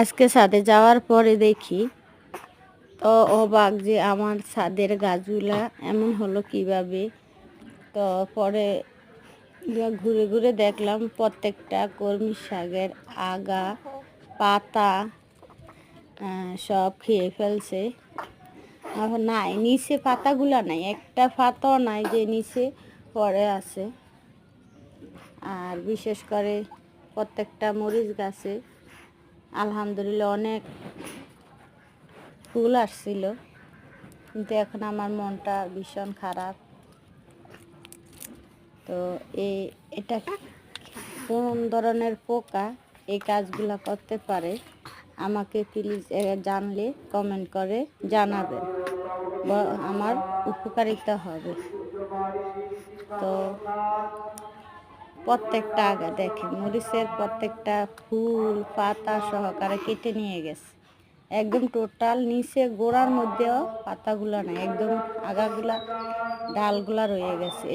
আজকে ছাদে যাওয়ার পরে দেখি, তো অবাক যে আমার ছাদের গাছগুলা এমন হলো কীভাবে। তো পরে ঘুরে ঘুরে দেখলাম প্রত্যেকটা কর্মী শাকের আগা, পাতা সব খেয়ে ফেলছে। এখন নাই, নিচে পাতাগুলা নাই, একটা পাতাও নাই যে নিচে পরে আছে। আর বিশেষ করে প্রত্যেকটা মরিচ গাছে আলহামদুলিল্লাহ অনেক ফুল আসছিল, কিন্তু এখন আমার মনটা ভীষণ খারাপ। তো এই, এটা কোন ধরনের পোকা এই কাজগুলো করতে পারে, আমাকে প্লিজ জানলে কমেন্ট করে জানাবেন। বা আমার উপকারিতা হবে। তো প্রত্যেকটা আগা দেখেন, মরিচের প্রত্যেকটা ফুল, পাতা সহকারে কেটে নিয়ে গেছে। একদম টোটাল নিচে গোড়ার মধ্যেও পাতাগুলা নাই, একদম আগাগুলা, ডালগুলা রয়ে গেছে।